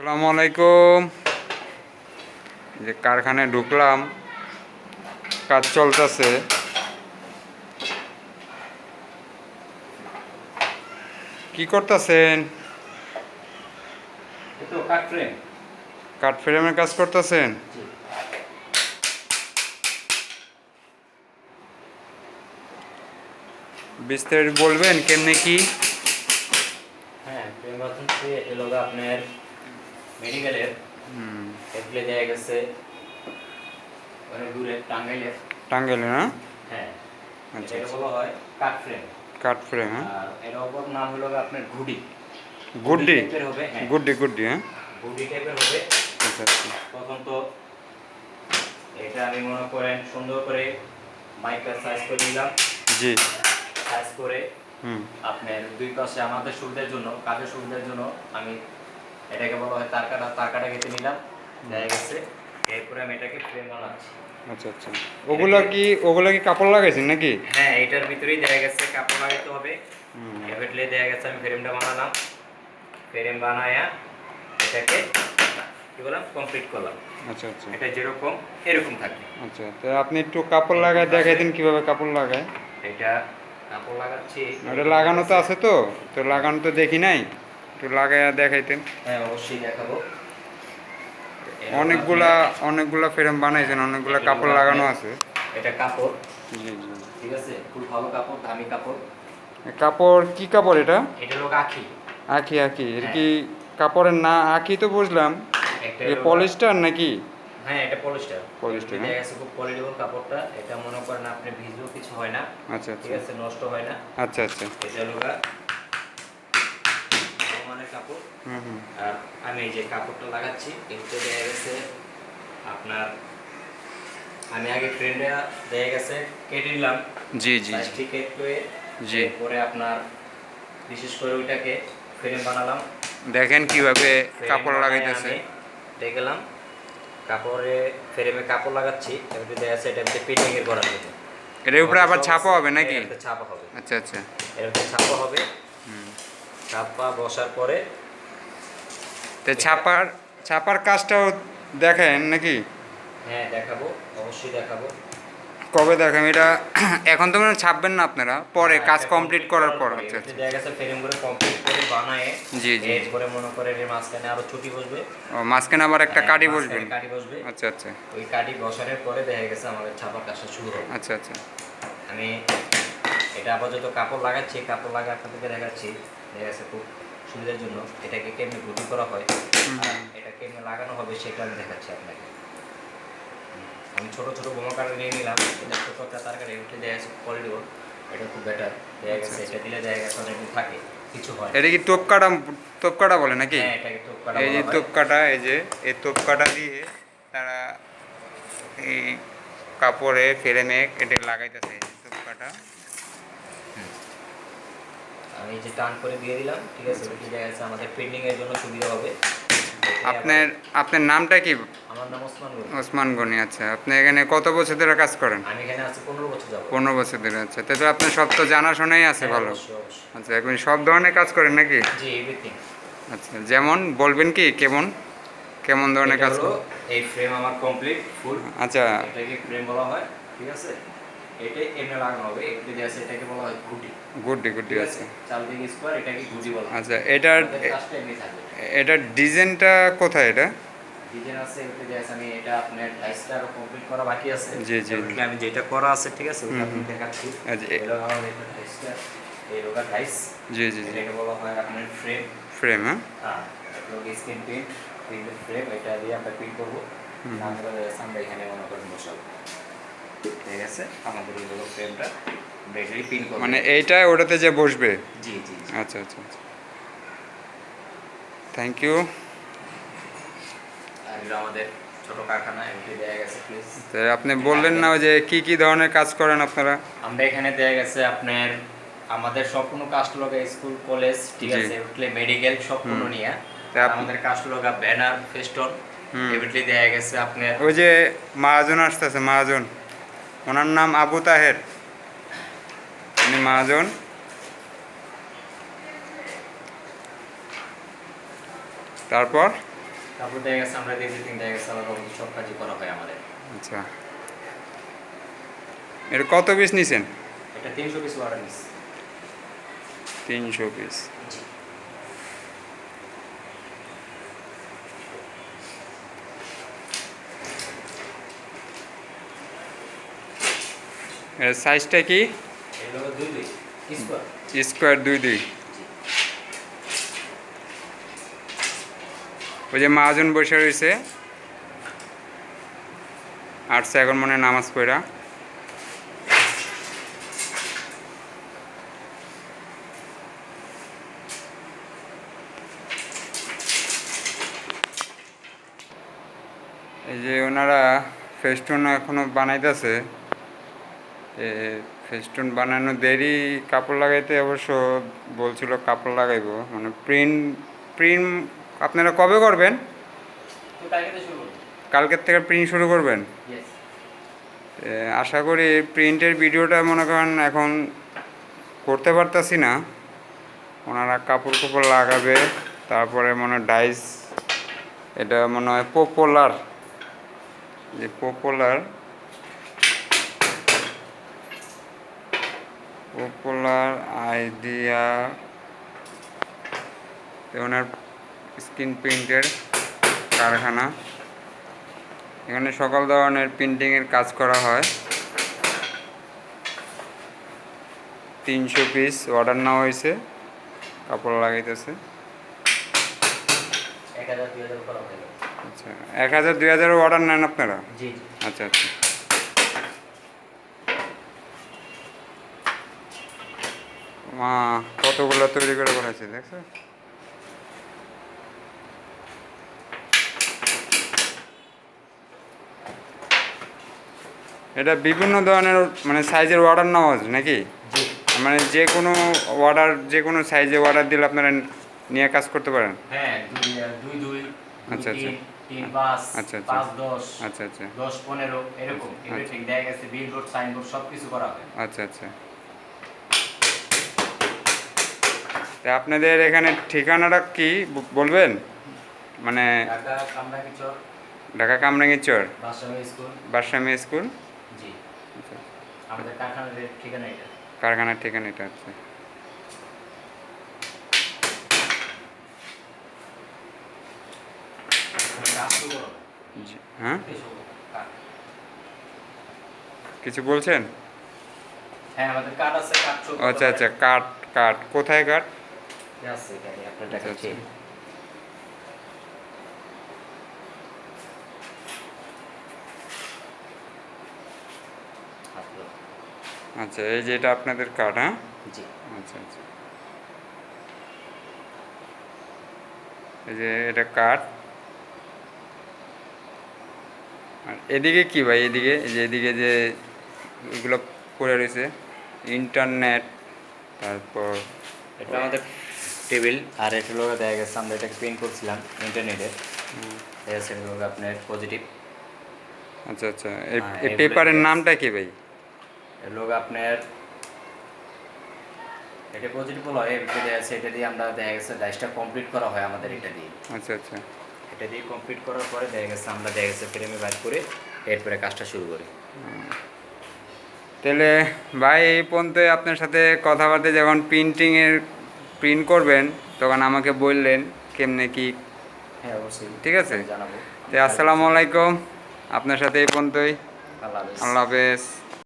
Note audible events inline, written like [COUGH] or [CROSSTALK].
আসসালামু আলাইকুম। যে কারখানায় ঢুকলাম কাজ চলতেছে। কি করতেছেন? কাঠ ফ্রেমের কাজ করতেছেন? বিস্তারিত বলবেন কেমনে কি? হ্যাঁ আপনার মেডিকেলের এগুলো দেয়া গেছে অনেক দূরে টাঙ্গাইলের টাঙ্গাইলে না? হ্যাঁ। আচ্ছা এটা আচ্ছা। বলা হয় কাট ফ্রেম কাঠ ফ্রেম হ্যাঁ। আর এর অপর নাম হলো আপনার ঘুডি টাইপের হবে হ্যাঁ। গুড্ডি গুড্ডি হ্যাঁ। ঘুডি টাইপের হবে। আচ্ছা আচ্ছা। প্রথম তো এটা আমি মনে করেন সুন্দর করে সাইজ করে নিলাম। জি। সাইজ করে হুম। আপনার দুই পাশে আমাদের সুবিধার জন্য কাজের সুবিধার জন্য আমি এটাকে বলা হয় তার কাটা তার কাটা কেটে নিলাম। দেখা গেছে। এরপরে আমি এটাকে ফ্রেম বানাচ্ছি আচ্ছা আচ্ছা। ওগুলা কি ওগুলা কি কাপড় লাগাইছেন নাকি? হ্যাঁ এটার ভিতরেই দেখা গেছে কাপড় লাগাতে হবে। এভাবে দেখা গেছে আমি ফ্রেমটা বানালাম। ফ্রেম বানায়া এটাকে কি বললাম? কমপ্লিট করলাম। আচ্ছা আচ্ছা। এটা যেরকম এরকম থাকবে। আচ্ছা তো আপনি একটু কাপড় লাগায় দেখাই দিন কীভাবে কাপড় লাগায়। এটা কাপড় লাগাচ্ছি। ওটা লাগানো তো আছে তো তো লাগানো তো দেখি নাই। একটু লাগায় দেখাইতেন। হ্যাঁ অবশ্যই দেখাবো। অনেকগুলা অনেকগুলা ফ্রেম বানাইছেন অনেকগুলা কাপড় লাগানো আছে। এটা কাপড়। জি জি ঠিক আছে? খুব ভালো কাপড় দামি কাপড়। কাপড় কি কাপড় এটা? এটা লোক আখি। আঁকি আঁকি এর কি কাপড়ের না আঁকি তো বুঝলাম। একটা এ হলো- পলিস্টার নাকি? হ্যাঁ এটা পলিস্টার। পলিস্টার, হ্যাঁ। গেছে খুব কোয়ালিটিফুল কাপড়টা। এটা মনে করেন আপনি ভিজেও কিছু হয় না। আচ্ছা ঠিক আচ্ছা আছে নষ্ট হয় না। আচ্ছা আচ্ছা। এটা লোকা মানে কাপড় আর আমি যে কাপড়টা লাগাচ্ছি এতে দেখা গেছে আপনার আমি আগে ফ্রেন্ডে দেখা গেছে কেটে নিলাম। জি জি কেট করে জি। এরপরে আপনার বিশেষ করে ওইটাকে ফ্রেম বানালাম। দেখেন কীভাবে কাপড় লাগাইতেছে। দেখলাম কাপড়ে ফ্রেমে কাপড় লাগাচ্ছি এবার দেখা যাচ্ছে এটা ফিটিং এর করার জন্য এর উপরে আবার ছাপা হবে নাকি? ছাপা হবে। আচ্ছা আচ্ছা। এটাতে ছাপা হবে। হুম। ছাপা বসার পরে তো ছাপার ছাপার কাজটাও দেখেন নাকি? হ্যাঁ দেখাবো অবশ্যই দেখাবো। কবে দেখাম এটা [CLEARS THROAT] এখন তো মানে ছাপবেন না আপনারা পরে হ্যাঁ, কাজ কমপ্লিট করার পর। আচ্ছা আচ্ছা। দেখা গেছে ফ্রেম করে কমপ্লিট করে বানায় জি, জি। এরপরে মনে করে এর মাঝখানে আরও ছুটি বসবে। ও মাঝখানে আবার একটা হ্যাঁ, কাটি বসবেন কাঠি বসবে। আচ্ছা আচ্ছা। ওই কাঠি বসানোর পরে দেখা গেছে আমাদের ছাপার কাজটা শুরু হবে। আচ্ছা আচ্ছা। আমি এটা আপাতত কাপড় লাগাচ্ছি কাপড় লাগা আপনাদেরকে দেখাচ্ছি। দেখা গেছে খুব সুবিধার জন্য এটাকে কেমনি গুটি করা হয় এটা কেমনি লাগানো হবে সেটা আমি দেখাচ্ছি আপনাকে। আমি ছোট ছোট বোমা কাটা নিয়ে নিলাম এটা ছোট একটা তার কাটা উঠে গেছে কোয়ালিটি এটা খুব বেটার দেখা গেছে এটা দিলে দেখা গেছে অনেক দিন থাকে কিছু হয় এটা কি তোপ কাটা তোপ কাটা বলে নাকি? হ্যাঁ এটাকে তো কাটা এই যে। তোপ কাটা এই যে এই তোপ কাটা দিয়ে তারা এই কাপড়ে ফ্রেমে কেটে লাগাইতেছে তোপ কাটা। এই যে টান করে দিয়ে দিলাম ঠিক আছে? ওটা দেখা আমাদের পেন্ডিং এর জন্য সুবিধা হবে। আপনার আপনার নামটা কি? আমার নাম ওসমান গনি। ওসমান গনি আচ্ছা। আপনি এখানে কত বছর ধরে কাজ করেন? আমি এখানে আছি পনেরো বছর যাব পনেরো বছর ধরে আচ্ছা। তাহলে আপনার সব তো জানাশোনাই আছে হ্যাঁ, ভালো। আচ্ছা এখন সব ধরনের কাজ করেন নাকি? জি এভরিথিং আচ্ছা যেমন বলবেন কি কেমন? কেমন ধরনের কাজ করেন? এই ফ্রেম আমার কমপ্লিট ফুল আচ্ছা। এটাকে ফ্রেম বলা হয় ঠিক আছে? এটা এমনি লাগানো হবে একটু যে আছে এটাকে বলা হয় গুটি গুড্ডি ঠিক আছে? আছে। চারদিকে স্কোয়ার এটাকে গুটি বলা আচ্ছা এটার থাকবে এটার ডিজাইনটা কোথায় এটা? ডিজাইন আছে একটু যে আছে আমি এটা আপনার ডাইসটা আরও কমপ্লিট করা বাকি আছে। জি, জি। আমি যেটা করা আছে ঠিক আছে ওটা দেখাচ্ছি। আচ্ছা, এ- এগুলো আমার এটা ডাইসটা এই লোকা ডাইস জি জি এটাকে বলা হয় আপনার ফ্রেম ফ্রেম হ্যাঁ? হ্যাঁ এটা ফ্রেম এটা দিয়ে আমরা প্রিন্ট করব। তারপরে আমরা এখানে মনে করেন বসাবো। আমাদের এই ফ্রেমটা করব। মানে এইটা ওটাতে যে বসবে? জি জি জি। আচ্ছা আচ্ছা আচ্ছা। থ্যাংক ইউ আমাদের ছোট কারখানা এমটি দেয়া গেছে প্লিজ আপনি বললেন না যে কি কি ধরনের কাজ করেন আপনারা? আমরা এখানে দেয়া গেছে আপনার আমাদের সম্পূর্ণ কাস্টলগা স্কুল কলেজ ঠিক আছে উঠলে মেডিকেল সম্পূর্ণ। নিয়ে। আমাদের কাস্টলগা ব্যানার ফেস্টন হুম। এভিটলি দেয়া গেছে আপনার ওই যে মহাজন আসতেছে মহাজন। ওনার নাম আবু তাহের। উনি মহাজন। তারপর? তারপর দেখা গেছে আমরা দেখছি তিন দেখা গেছে আলাদা আলাদা সব কাজই করা হয় আমাদের। আচ্ছা। এটা কত পিস নিছেন? এটা তিনশো পিস অর্ডার নিস তিনশো পিস সাইজটা কি? স্কোয়ার দুই দুই ওই যে মাহাজন বসে রয়েছে। আটশো এখন মনে নামাজ পড়া। এই যে ওনারা ফেস্টুন এখনও বানাইতেছে। ফেস্টুন বানানো দেরি কাপড় লাগাইতে অবশ্য বলছিল কাপড় লাগাইবো। মানে প্রিন্ট প্রিন্ট আপনারা কবে করবেন? কালকের থেকে প্রিন্ট শুরু করবেন? আশা করি প্রিন্টের ভিডিওটা মনে করেন এখন করতে পারতাছি না। ওনারা কাপড় কাপড় লাগাবে তারপরে মনে হয় ডাইস এটা মনে হয় পপুলার। যে popular popular idea owner screen প্রিন্টের কারখানা। এখানে সকল ধরনের প্রিন্টিংয়ের কাজ করা হয়। তিনশো পিস অর্ডার নেওয়া হয়েছে। কাপড় লাগাইতেছে। হাজার হাজার আচ্ছা এক হাজার দুই হাজারও অর্ডার নেন আপনারা? আচ্ছা আচ্ছা। মা কতগুলো তৈরি করে বলেছে দেখছ? এটা বিভিন্ন ধরনের মানে সাইজের অর্ডার নেওয়া নাকি? মানে যে কোনো অর্ডার যে কোনো সাইজে অর্ডার দিলে আপনারা নিয়ে কাজ করতে পারেন? হ্যাঁ আচ্ছা, আচ্ছা। আচ্ছা, আচ্ছা। আচ্ছা আচ্ছা। এরকম। আচ্ছা। এভরিথিং দেখা গেছে বিলবোর্ড সাইনবোর্ড সব কিছু করা হয় আচ্ছা আচ্ছা তা আপনাদের এখানে ঠিকানাটা কি বলবেন? মানে ঢাকা কামরাঙ্গি চর বাসামি স্কুল। আচ্ছা কারখানার ঠিকানা এটা। জি হ্যাঁ? কিছু বলছেন? হ্যাঁ আচ্ছা আচ্ছা কাঠ কাঠ কোথায় কাঠ আছে এখানে আপনার আচ্ছা, এই যে এটা আপনাদের কাঠ হ্যাঁ? জি। আচ্ছা আচ্ছা। এই যে এটা কাঠ আর এদিকে কি ভাই এদিকে? যে এদিকে যে এগুলো পড়ে রয়েছে। ইন্টারনেট তারপর এটা আমাদের টেবিল আর এটা লোক দেখা গেছে আমরা এটাকে প্রিন্ট করছিলাম ইন্টারনেটে দেখা গেছে এটা আপনার পজিটিভ আচ্ছা আচ্ছা। এই হ্যাঁ, পেপারের নামটা কি ভাই? লোক আপনার এটা পজিটিভ হলো এটা দেখা গেছে এটা দিয়ে আমরা দেখা গেছে ডাইসটা কমপ্লিট করা হয় আমাদের এটা দিয়ে। আচ্ছা আচ্ছা। এটা দিয়ে কমপ্লিট করার পরে দেখা গেছে আমরা দেখা গেছে ফ্রেমে বাইর করে এরপরে কাজটা শুরু করি। তাহলে ভাই এই পর্যন্ত আপনার সাথে কথাবার্তা যখন প্রিন্টিংয়ের প্রিন্ট করবেন তখন আমাকে বললেন কেমনে কি। হ্যাঁ অবশ্যই। ঠিক আছে। জানাব। আসসালামু আলাইকুম। আপনার সাথে এই পর্যন্তই। আল্লাহ হাফেজ।